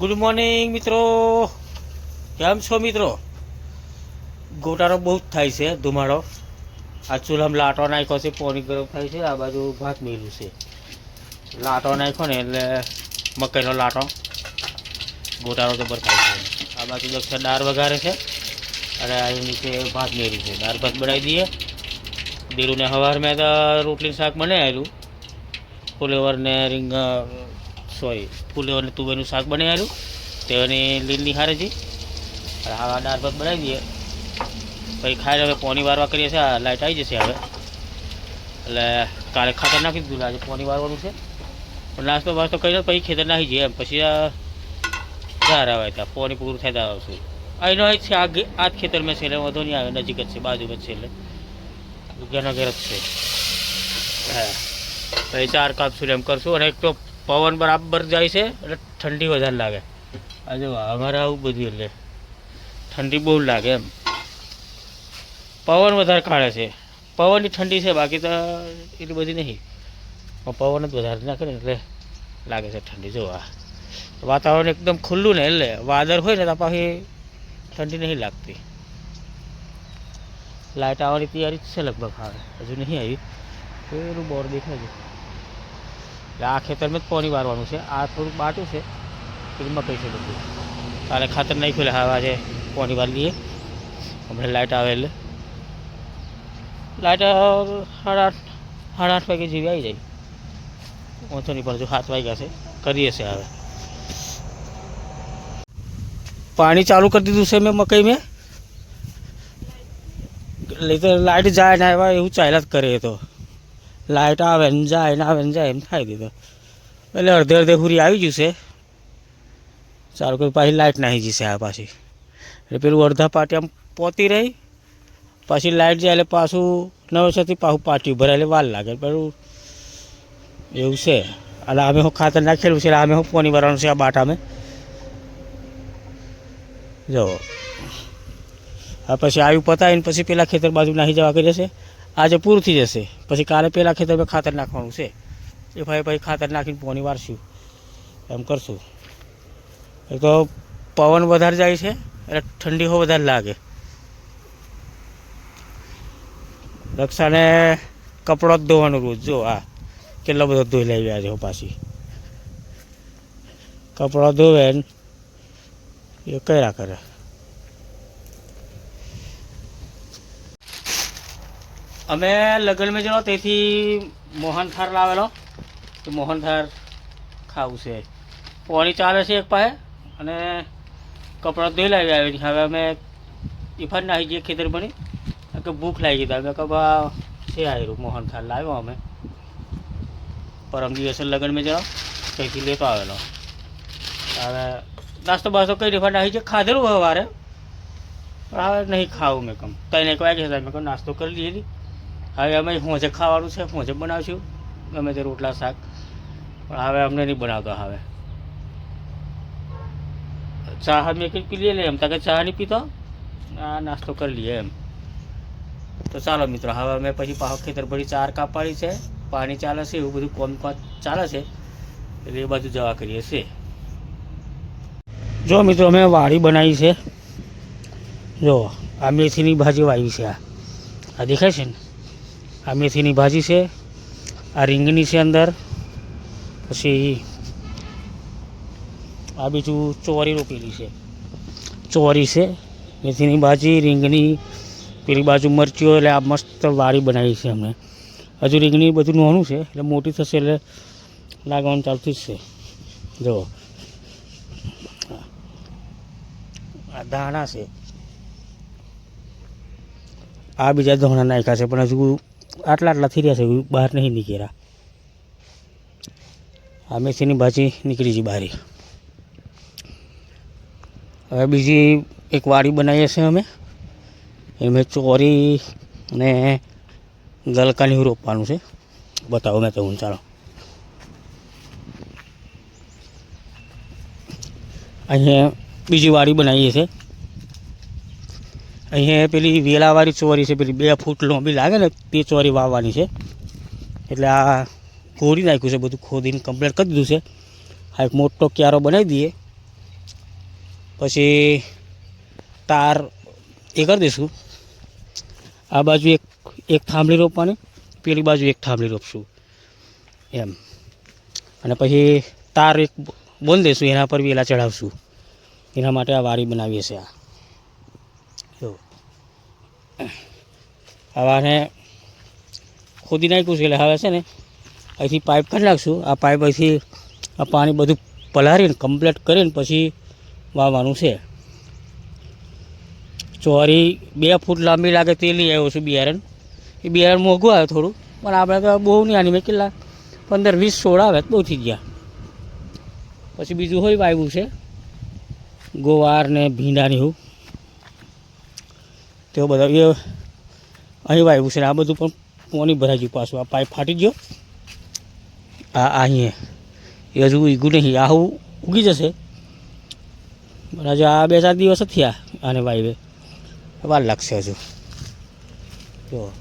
Good morning મિત્રો. કેમ છો, મિત્રો? ગોટાળો બહુ જ થાય છે, ધુમાડો. આ ચૂલામાં લાટો નાખ્યો છે, પોણી ગરમ થાય છે, આ બાજુ ભાત મેલું છે. લાટો નાખ્યો ને એટલે મકાઈનો લાટો. ગોટાળો જબર થાય છે. આ બાજુ દક્ષા દાળ વઘારે છે, અને આ નીચે ભાત મેલું છે. દાળ ભાત બનાવી દઈએ. દીરુને સવાર મેં તો રોટલી શાક બનાવેલું ફુલેવર ને રીંગ સોરી, ફૂલો અને તુવેરનું શાક બનાવેલું. તેની લીલી હારે છે અને આવા દાળ ભાત બનાવી દઈએ. પછી ખાઈને હવે પોની વારવા કરીએ છીએ. લાઇટ આવી જશે હવે. એટલે કાલે ખાતર નાખી દીધું. આજે પોની વારવાનું છે. પણ નાસ્તો વાસ્તો કરીને પછી ખેતર નાખી જઈએ. પછી ઘર આવે ત્યાં. પોની પૂરું થાય ત્યાં આવશું અહીંનો અહીં છે, આ આ જ ખેતર મેં છે એટલે વાંધો નહીં આવે. નજીક જ છે, બાજુમાં છે એટલે. ઘરના ઘેર જ છે. હા. પછી ચાર કાપશું એમ કરશું. અને એક તો પવન બરાબર જાય છે એટલે ઠંડી વધારે લાગે. આજે અમારે આવું બધું એટલે ઠંડી બહુ લાગે એમ. પવન વધારે કાઢે છે. પવનની ઠંડી છે, બાકી તો એટલી બધી નહીં. પણ પવન જ વધારે નાખે ને એટલે લાગે છે ઠંડી. જો આ વાતાવરણ એકદમ ખુલ્લું ને એટલે વાદળ હોય ને તો પાછી ઠંડી નહીં લાગતી. લાઇટ આવવાની તૈયારી જ છે લગભગ હવે. હજુ નહીં આવી. પેલું બોર દેખાય છે. એટલે આ ખેતરમાં જ પાણી વારવાનું છે. આ થોડુંક બાટું છે. પેલું મકાઈ છે બધું. કાલે ખાતર નહીં ખુલે હવે આજે પાણી વાર લઈએ. હમણાં લાઇટ આવે એટલે. લાઇટ સાડા આઠ સાડા આઠ વાગે જેવી આવી જાય. વાંધો નહીં, પણ હજુ સાત વાગ્યા છે. કરીએ છે હવે. પાણી ચાલુ કરી દીધું છે મેં મકાઈ મેં. તો લાઇટ જાય ને આવ્યા એવું ચાલ્યા જ કરે તો. લાઇટ આવે ને જાય ને આવે ને જાય એમ થાય દીધો. એટલે અડધે અડધે હુરી આવી જશે સારું, કોઈ પાછી લાઇટ નાહી જશે આ પાછી. એટલે પેલું અડધા પાટી આમ પોતી રહી. પાછી લાઇટ જાય એટલે પાછું નવસરથી પાછું પાટી ભરાય એટલે વાર લાગે. પેલું એવું છે. એટલે અમે હું ખાતર નાખેલું છે, એટલે અમે હું પોની ભરવાનું છે આ બાટામાં. જો. આ પછી આવ્યું પતાવીને પછી પેલા ખેતર બાજુ નાહી જવા કરી જશે આજે પૂરું થઈ જશે. પછી કાલે પહેલાં ખેતરમાં ખાતર નાખવાનું છે. એ ભાઈ ભાઈ ખાતર નાખીને પોની વારશું. એમ કરશું. એક તો પવન વધારે જાય છે, એટલે ઠંડી હો વધારે લાગે. રક્ષાને કપડો જ ધોવાનું રોજ, જો આ કેટલો બધો ધોઈ ગયા છે પાછી. કપડો ધોવે એ કર્યા કરે. અમે લગ્નમાં જલો તેથી મોહન થાર લાવેલો. તો મોહન થાર ખાવું છે. પાણી ચાલે છે એક પાસે અને કપડાં ધોઈ લાવી આવી હવે અમે ટિફન નાખી જઈએ ખેતર બની. કે ભૂખ લાગી ગઈ. અમે કબા છે આવ્યું મોહન થાર લાવ્યો અમે. પરમ દિવસે લગ્નમાં જલો ત્યાંથી લેતો આવેલો. હવે નાસ્તો બાસ્તો કઈ ટિફન નાખી છે ખાધેલું હવે વારે. પણ હવે નહીં ખાવું મેં કમ. કંઈ એક વાગે મેં કહું નાસ્તો કરી લીધી. હવે અમે હોંજે ખાવાનું છે, હોંજે બનાવશું. ગમે તે રોટલા, શાક. પણ હવે અમને નહીં બનાવતા હવે. ચા મેં કંઈક પી લઈએ એમ? તાકે ચા નહીં પીતો? આ નાસ્તો કરી લઈએ એમ. તો ચાલો મિત્રો, હવે અમે પછી પાછો ખેતર ભરી ચાર કાપવાની છે. પાણી ચાલે છે, એવું બધું કોમ કામ ચાલે છે. એટલે એ બાજુ જવા કરીએ છીએ. જો મિત્રો, અમે વાડી બનાવી છે. જો, આ મેથીની ભાજી વાવી છે આ. આ દેખાય છે ને? આ મેથીની ભાજી છે, આ રીંગણી છે અંદર, પછી આ બીજું ચોરી રોપેલી છે. ચોરી છે મેથીની ભાજી, રીંગણી, પેલી બાજુ મરચીઓ, એટલે આ મસ્ત વાડી બનાવી છે અમને. હજુ રીંગણી બધું નાનું છે, એટલે મોટી થશે એટલે લાગવાનું ચાલતું જ છે. જો. આ ધાણા છે. આ બીજા ધોણા નાખ્યા છે, પણ હજુ આટલા આટલા થઈ રહ્યા છે બહાર નહીં નીકળ્યા. આ મેથીની ભાજી નીકળી છે બહાર. હવે બીજી એક વાડી બનાવીએ છીએ અમે. એમાં ચોરી અને ગલકાની રોપવાનું છે. બતાવો મેં તો હું ચાલો. અહીંયા બીજી વાડી બનાવીએ છીએ. અહીંયા પેલી વેલાવાળી ચોરી છે, પેલી બે ફૂટ લાંબી લાગે ને, તે ચોરી વાવવાની છે. એટલે આ ખોડી નાખ્યું છે, બધું ખોદીને કમ્પ્લીટ કરી દીધું છે. આ એક મોટો ક્યારો બનાવી દઈએ. પછી તાર એ કરી દઈશું. આ બાજુ એક એક થાંભલી રોપવાની, પેલી બાજુ એક થાંભલી રોપશું. એમ. અને પછી તાર એક બંધ દઈશું, એના પર વેલા ચડાવશું એના માટે આ વારી બનાવીએ છીએ આ. હવે આને ખોદી નાખ્યું છે, એટલે હવે છે ને અહીંથી પાઇપ કાઢી નાખશું. આ પાઇપ અહીંથી આ પાણી બધું પલાળીને કમ્પ્લીટ કરીને પછી વાવવાનું છે. ચોરી બે ફૂટ લાંબી લાગે તે લઈ આવ્યો છું બિયારણ. એ બિયારણ મોંઘું આવે થોડું, પણ આપણે તો બહુ નહીં આની મેં કેટલા પંદર વીસ સોળ આવે બહુ થઈ ગયા. પછી બીજું હોય વાવ્યું છે, ગોવાર ને ભીંડા ને એવું. તેઓ બધા એ અહીં વાવ્યું છે આ બધું પણ પોની ભરાઈ ગયું પાછું. આ પાઇપ ફાટી ગયો. આ અહીંયા. એ હજુ ઉગ્યું નહીં. આ હું ઉગી જશે. પણ હજુ આ બે ચાર દિવસ જ થયા આને વાયવે. વાર લાગશે હજુ. જો.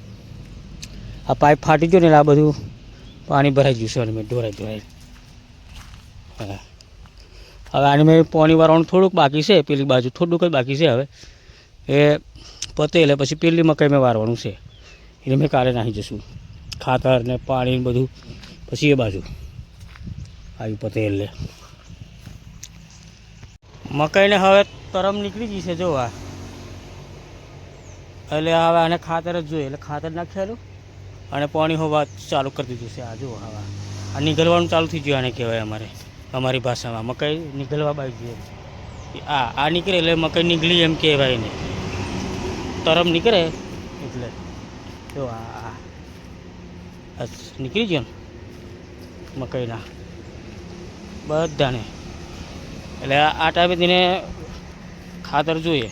આ પાઇપ ફાટી ગયો ને આ બધું પાણી ભરાઈ ગયું છે અને મેં ઢોરાઈ ઢોરાઈ. હા. હવે આને મેં પાણી વાળવાનું થોડુંક બાકી છે. પેલી બાજુ થોડુંક જ બાકી છે હવે. એ પતે એટલે પછી પેલી મકાઈ મેં વારવાનું છે. એટલે મેં કાલે નાખી જશું. ખાતર ને પાણી ને બધું. પછી એ બાજુ. આવ્યું પતે એટલે મકાઈને હવે તરમ નીકળી ગઈ છે, જો આ. એટલે હવે આને ખાતર જ જોઈએ. એટલે ખાતર નાખેલું અને પાણી હોવા ચાલુ કરી દીધું છે. આ જો હવે આ. નીકળવાનું ચાલુ થઈ ગયું આને કહેવાય અમારે. અમારી ભાષામાં. મકાઈ નીકળવા બાજુ. આ આ નીકળે એટલે મકાઈ નીકળી એમ કહેવાય ને તરમ નીકળે એટલે જો આ નીકળી ગયો ને મકાઈના. બધાને. એટલે આ ટાઈમે તેને ખાતર જોઈએ.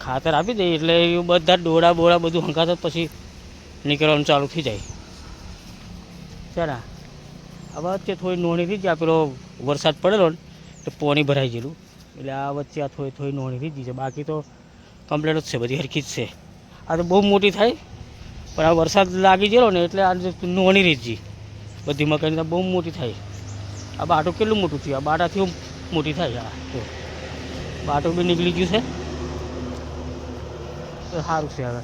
ખાતર આપી દઈએ એટલે એ બધા ડોળા બોળા બધું હંકાતા પછી નીકળવાનું ચાલુ થઈ જાય. ને આ વચ્ચે થોડી નોણી થઈ જાય. પેલો વરસાદ પડેલો ને, તો પોણી ભરાઈ ગયેલું. એટલે આ વચ્ચે આ થોડી થોડી નોણી થઈ ગઈ છે. બાકી તો કમ્પ્લેટ જ છે, બધી હરખી જ છે. આ તો બહુ મોટી થાય, પણ આ વરસાદ લાગી ગયેલો ને એટલે આ જે નોણી રહી ગઈ બધી મકાઈની બહુ મોટી થાય. આ બાટો કેટલું મોટું થયું? આ બાટાથી મોટી થાય? આ તો બાટો બી નીકળી ગયું છે. સારું છે હવે.